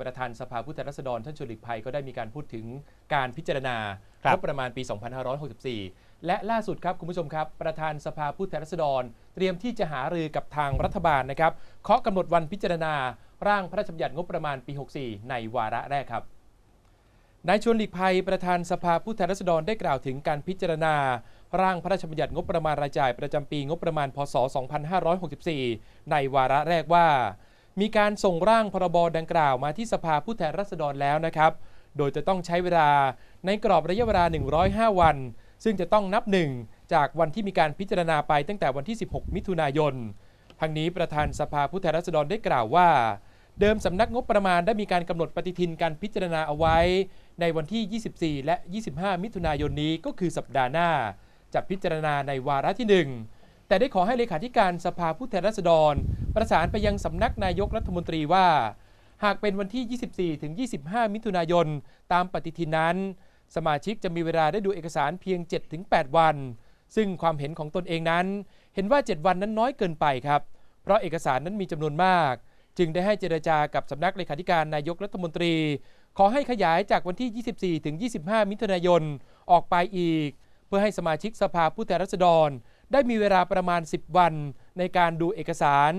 ประธานสภาผู้แทนราษฎรท่านชวนหลีกภัยก็ได้มีการพูดถึงการพิจารณาครับงบประมาณปี 2564 และล่าสุดครับคุณผู้ชมครับ ประธานสภาผู้แทนราษฎร เตรียมที่จะหารือกับทางรัฐบาลนะครับเคาะกำหนดวันพิจารณา ร่างพระราชบัญญัติงบประมาณปี 64 ในวาระแรกครับ นายชวนหลีกภัยประธานสภาผู้แทนราษฎรได้กล่าวถึงการพิจารณา ร่างพระราชบัญญัติงบประมาณรายจ่ายประจำปีงบประมาณ พศ 2564 ในวาระแรกว่า มีการส่งร่างพรบดังกล่าวมาที่สภาผู้แทนราษฎรแล้วนะครับ โดยจะต้องใช้เวลาในกรอบระยะเวลา 105 วัน ซึ่งจะต้องนับหนึ่งจากวันที่มีการพิจารณาไปตั้งแต่วันที่ 16 มิถุนายน ทั้งนี้ประธานสภาผู้แทนราษฎรได้กล่าวว่า เดิมสำนักงบประมาณได้มีการกำหนดปฏิทินการพิจารณาเอาไว้ ในวันที่ 24 และ 25 มิถุนายนนี้ก็คือสัปดาห์หน้า จะพิจารณาในวาระที่ 1 แต่ได้ขอให้เลขาธิการสภาผู้แทนราษฎร ประสานไปยังสำนักนายกรัฐมนตรีว่า หากเป็นวันที่ 24 ถึง 25 มิถุนายน ตามปฏิทินนั้น สมาชิกจะมีเวลาได้ดูเอกสารเพียง 7-8 วัน ซึ่งความเห็นของตนเองนั้น เห็นว่า 7 วันนั้นน้อยเกินไปครับ เพราะเอกสารนั้นมีจำนวนมาก จึงได้ให้เจรจากับสำนักเลขาธิการนายกรัฐมนตรี ขอให้ขยายจากวันที่ 24 ถึง 25 มิถุนายนออกไปอีก เพื่อให้สมาชิกสภาผู้แทนราษฎร ได้มีเวลาประมาณ 10 วันในการดูเอกสาร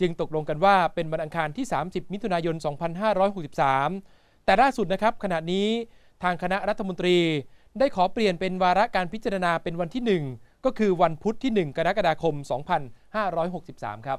จึงตกลงกันว่าเป็นวันอังคารที่ 30 มิถุนายน 2563 แต่ล่าสุดนะครับขณะนี้ทางคณะรัฐมนตรีได้ขอเปลี่ยนเป็นวาระการพิจารณาเป็นวันที่ 1 ก็คือวันพุธที่ 1 กรกฎาคม 2563 ครับ